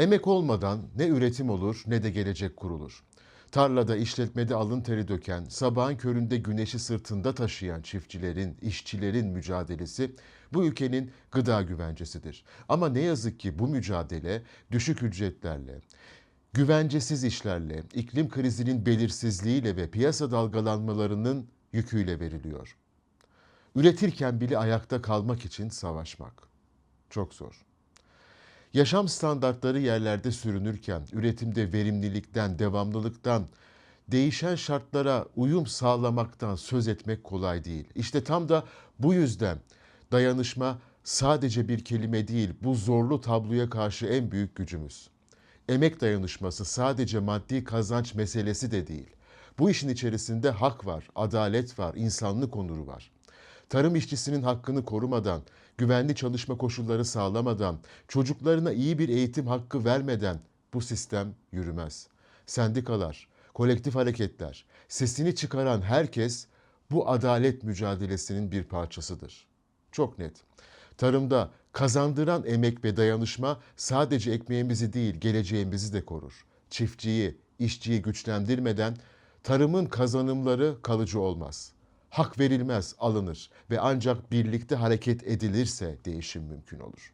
Emek olmadan ne üretim olur ne de gelecek kurulur. Tarlada, işletmede alın teri döken, sabahın köründe güneşi sırtında taşıyan çiftçilerin, işçilerin mücadelesi bu ülkenin gıda güvencesidir. Ama ne yazık ki bu mücadele düşük ücretlerle, güvencesiz işlerle, iklim krizinin belirsizliğiyle ve piyasa dalgalanmalarının yüküyle veriliyor. Üretirken bile ayakta kalmak için savaşmak. Çok zor. Yaşam standartları yerlerde sürünürken, üretimde verimlilikten, devamlılıktan, değişen şartlara uyum sağlamaktan söz etmek kolay değil. İşte tam da bu yüzden dayanışma sadece bir kelime değil, bu zorlu tabloya karşı en büyük gücümüz. Emek dayanışması sadece maddi kazanç meselesi de değil. Bu işin içerisinde hak var, adalet var, insanlık onuru var. Tarım işçisinin hakkını korumadan, güvenli çalışma koşulları sağlamadan, çocuklarına iyi bir eğitim hakkı vermeden bu sistem yürümez. Sendikalar, kolektif hareketler, sesini çıkaran herkes bu adalet mücadelesinin bir parçasıdır. Çok net. Tarımda kazandıran emek ve dayanışma sadece ekmeğimizi değil, geleceğimizi de korur. Çiftçiyi, işçiyi güçlendirmeden tarımın kazanımları kalıcı olmaz. Hak verilmez, alınır ve ancak birlikte hareket edilirse değişim mümkün olur.